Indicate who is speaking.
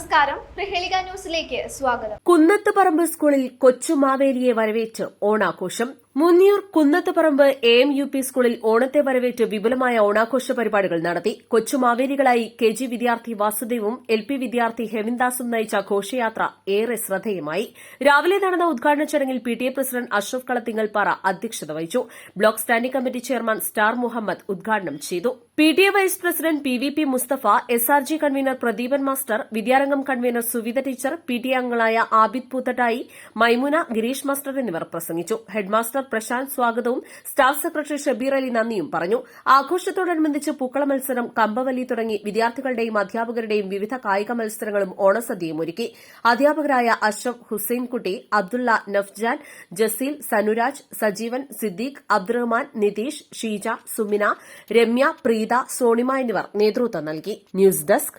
Speaker 1: നമസ്കാരം. പ്രഹേളിക ന്യൂസിലേക്ക് സ്വാഗതം.
Speaker 2: കുന്നത്തുപറമ്പ് സ്കൂളിൽ കൊച്ചുമാവേലിയെ വരവേറ്റ് ഓണാഘോഷം. Munniyur Kunnathuparamba A M U P സ്കൂളിൽ ഓണത്തെ വരവേറ്റ് വിപുലമായ ഓണാഘോഷ പരിപാടികൾ നടത്തി. കൊച്ചുമാവേലികളായി കെ ജി വിദ്യാർത്ഥി വാസുദേവും എൽ പി വിദ്യാർത്ഥി ഹെമിൻദാസും നയിച്ച ഘോഷയാത്ര ഏറെ ശ്രദ്ധേയമായി. രാവിലെ നടന്ന ഉദ്ഘാടന ചടങ്ങിൽ P T A president Ashraf Kalathingal Para അധ്യക്ഷത വഹിച്ചു. Block standing committee chairman star Muhammad ഉദ്ഘാടനം ചെയ്തു. P T A vice president P V P Musthafa S R G convener Pradeepan master Vidyarangam convener Suvitha teacher P T A അംഗങ്ങളായ Abid Poothattayi Maimuna Gireesh master എന്നിവർ പ്രസംഗിച്ചു. Headmaster Prashant സ്വാഗതവും staff secretary Shabeer Ali നന്ദിയും പറഞ്ഞു. ആഘോഷത്തോടനുബന്ധിച്ച് പൂക്കള മത്സരം കമ്പവലി തുടങ്ങി വിദ്യാർത്ഥികളുടെയും അധ്യാപകരുടെയും വിവിധ കായിക മത്സരങ്ങളും ഓണസദ്യയും ഒരുക്കി. അധ്യാപകരായ അഷ്റഫ് ഹുസൈൻകുട്ടി അബ്ദുള്ള നഫ്ജാൻ ജസീൽ സനുരാജ് സജീവൻ സിദ്ദീഖ് അബ്ദുറഹ്മാൻ നിതീഷ് ഷീജ സുമിന രമ്യ പ്രീത സോണിമ എന്നിവർ നേതൃത്വം നൽകി. News desk